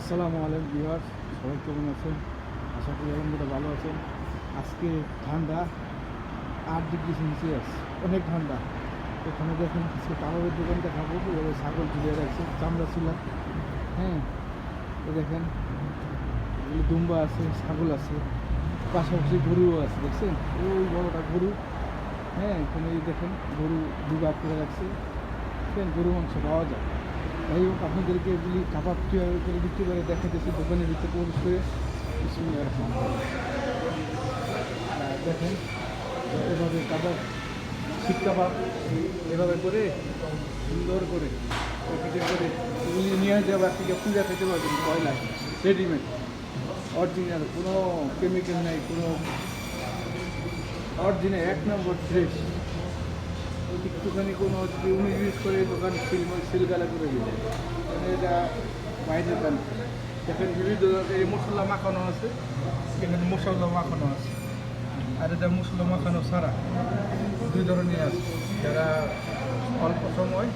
আসসালামু আলাইকুম বিহার সবাই কেমন আছেন? আশা করি আলহামদুলিল্লাহ ভালো আছেন। আজকে ঠান্ডা আট ডিগ্রি সেলসিয়াস, অনেক ঠান্ডা। এখানে দেখেন আজকে কাবাবের দোকান দেখাবো এভাবে ছাগল ঝুলিয়ে রাখছে, চামড়া ছিলা। হ্যাঁ এ দেখেন দুম্বা আছে, ছাগল আছে, পাশাপাশি গরুও আছে, দেখছেন? ওই বড়টা গরু। হ্যাঁ এখানে দেখেন, গরু দুবার করে রাখছে। দেখেন গরু মাংস পাওয়া যায়। যাই হোক আপনাদেরকে এগুলি কাবাব কীভাবে করে বিক্রি করে দেখাতেছি, দোকানের ভিতরে প্রবেশ করে। দেখেন, এভাবে কাবাব শিক কাবাব এভাবে করে সুন্দর করে করে এগুলি নিয়ে যাবে থেকে পূজা খেতে পারবেন কয়লা, রেডিমেড, অরিজিনাল, কোনো কেমিক্যাল নাই, কোনো অরিজিনাল, এক নম্বর ফ্রেশ। একটুখানি কোনো উনিশ বিশ করে দোকান সিল সিলগালা করে দিলে মানে এটা বাইরের দাম দেখেন বিভিন্ন এই মশলা মাখানো আছে এখানে মশলা মাখানো আছে। আর এটা মশলা মাখানো ছাড়া দুই ধরনের আছে। যারা অল্প সময়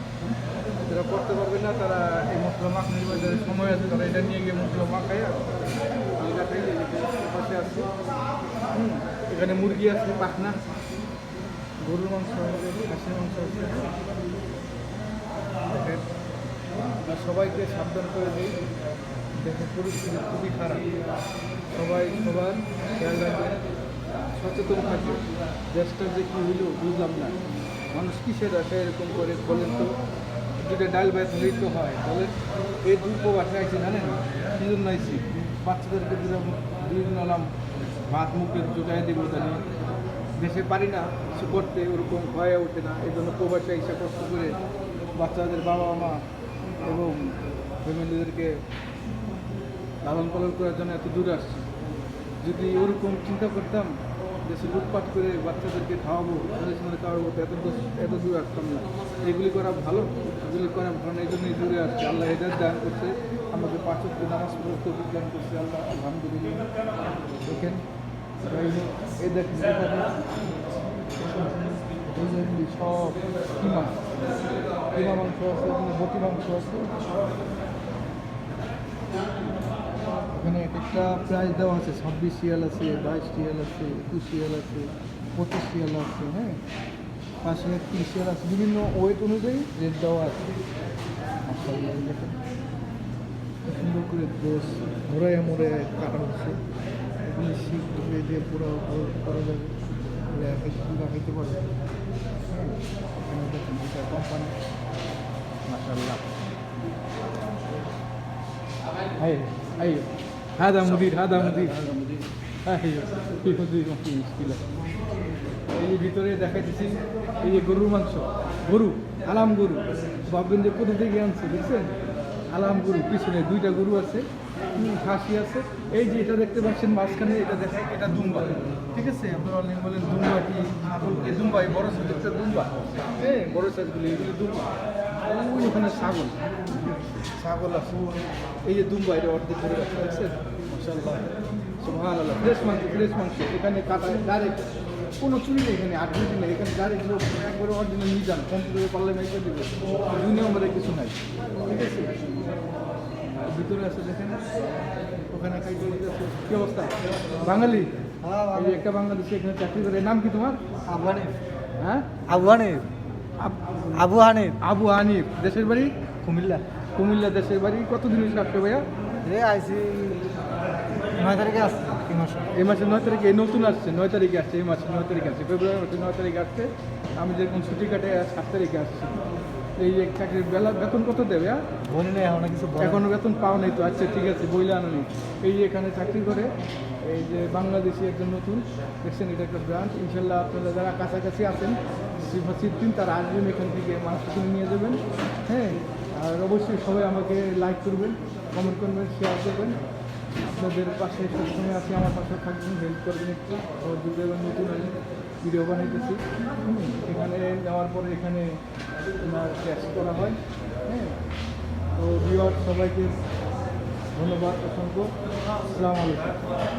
যারা করতে পারবে না, তারা এই মশলা মাখানোর যাদের সময় আছে, তারা এটা নিয়ে গিয়ে মশলা মাখায়। পাশে আছে। এখানে মুরগি আছে, পাখনা। গরুর মাংস আছে, খাসির মাংস আছে। দেখেন সবাইকে সাবধান করে দিই। দেখেন, পরিস্থিতি খুবই খারাপ। সবাই সবার খেয়াল রাখবেন সচেতন থাকবে। দেশটা যে কী হইল বুঝলাম না। মানুষ কিসের আশা এরকম করে বলেন তো? যদি ডাল ভাত তো হয়। বলেন এই দুটো বাসায় আছে জানেন? কী জন্য আইছি। বাচ্চাদেরকে দিলাম, দুই নালাম ভাত মুখে জোগাই দেবো তাহলে। দেশে পারি না, কিছু করতে ওরকম হয়ে ওঠে না। এই জন্য প্রবাসে এসে কষ্ট করে বাচ্চাদের বাবা মা এবং ফ্যামিলিদেরকে লালন পালন করার জন্য এত দূরে আসছি। যদি ওরকম চিন্তা করতাম, দেশে লুটপাট করে বাচ্চাদেরকে খাওয়াবো তাদের সঙ্গে খাওয়াবো এত এত দূরে আসতাম না। এগুলি করা ভালো, এগুলি করা ভালো, এই জন্যই দূরে আসছে। আল্লাহ এদের দান করছে আমাকে পাঁচ ওয়াক্ত নামাজ পড়তে দান করছে আল্লাহ, আলহামদুলিল্লাহ। দেখেন সব আছে মাংস আছে এখানে প্রাইস দেওয়া আছে ছাব্বিশ রিয়াল আছে বাইশ রিয়াল আছে একুশ রিয়াল আছে পঁচিশ রিয়াল আছে হ্যাঁ পাঁচশো একত্রিশ রিয়াল আছে বিভিন্ন ওয়েট অনুযায়ী রেট দেওয়া আছে সুন্দর করে ড্রেস মোড়ায় মোড়ায় কাটা হচ্ছে এগুলি শীত ধুয়ে দিয়ে পুরো গোল করা যাবে করে এক এক দুটা খাইতে পারবে হ্যাঁ এখানে দেখেন এটা কোম্পানি মাশাল্লাহ هاي ايوه هذا مدير هذا مدير ايوه في مدير في مشكله এই যে ভিতরে দেখাইতেছি এই যে গরুর মাংস গরু আলাম গরু ভাববেন যে কোথা থেকে আনছে দেখছেন আলাম গরু পিছনে দুইটা গরু আছে হুম, খাসি আছে। এই যে এটা দেখতে পাচ্ছেন, মাঝখানে এটা দেখেন, এটা দুম্বা। ঠিক আছে? আপনারা অনেক বলেন দুম্বা কি? দুম্বা, এই বড় সাইজের দুম্বা। হ্যাঁ বড় সাইজগুলি এগুলি দুম্বা। ওই ওখানে ছাগল। ছাগল আছে। এই যে দুম্বা, এটা অর্ধেক ধরে রাখছে দেখছেন মাসাল্লাহ সুহান আল্লাহ ফ্রেশ মাংস ফ্রেশ মাংস। এখানে কাটা ডাইরেক্ট কোনো চুরি নেই এখানে আটবিটি নেই। এখানে ডাইরেক্ট লোক একবারে অরিজিনাল নিয়ে যান। কম্পিউটারে পারলে মেপে দেবে দুই নম্বরে কিছু নাই। ঠিক আছে? ভিতরে আছে দেখেন। ওখানে কি অবস্থা? বাঙালি? এই একটা বাঙালি সে এখানে চাকরি করে। নাম কি তোমার? আবু হানিফ। হ্যাঁ? আবু হানিফ। আব- হানিফ। আবু হানিফ। দেশের বাড়ি? কুমিল্লা। কুমিল্লা দেশের বাড়ি। কতদিন হয়েছে আসছে ভাইয়া? রে আইসি নয় তারিখে আসছে মাস। এই মাসের নয় তারিখে এই নতুন আসছে নয় তারিখে আসছে এই মাসে নয় তারিখে আসছে ফেব্রুয়ারি মাসে নয় তারিখে আসছে। আমি যেরকম ছুটি কাটে সাত তারিখে আসছি। এই চাকরির বেলা বেতন কত দেবে হ্যাঁ? বলি নেই এখন কিছু। এখনও বেতন পাও নাই তো। আচ্ছা ঠিক আছে বইলে আনো নেই এই এখানে চাকরি করে এই যে বাংলাদেশি একজন নতুন দেখছেন এটা একটা ব্রাঞ্চ ইনশাল্লাহ আপনারা যারা কাছাকাছি আছেন সিদ্দিন তারা আসবেন এখান থেকে মাংস কিনে নিয়ে যাবেন হ্যাঁ? আর অবশ্যই সবাই আমাকে লাইক করবেন কমেন্ট করবেন শেয়ার করবেন। আপনাদের পাশে সবসময় আছে আমার পাশে থাকবেন হেল্প করবেন একটু। এবং নতুন আমি ভিডিও বানাইতেছি। এখানে যাওয়ার পরে এখানে তোমার ক্যাশ করা হয়। হ্যাঁ? তো ভিওয়ার সবাইকে ধন্যবাদ, অসংখ্য। আসসালামু আলাইকুম।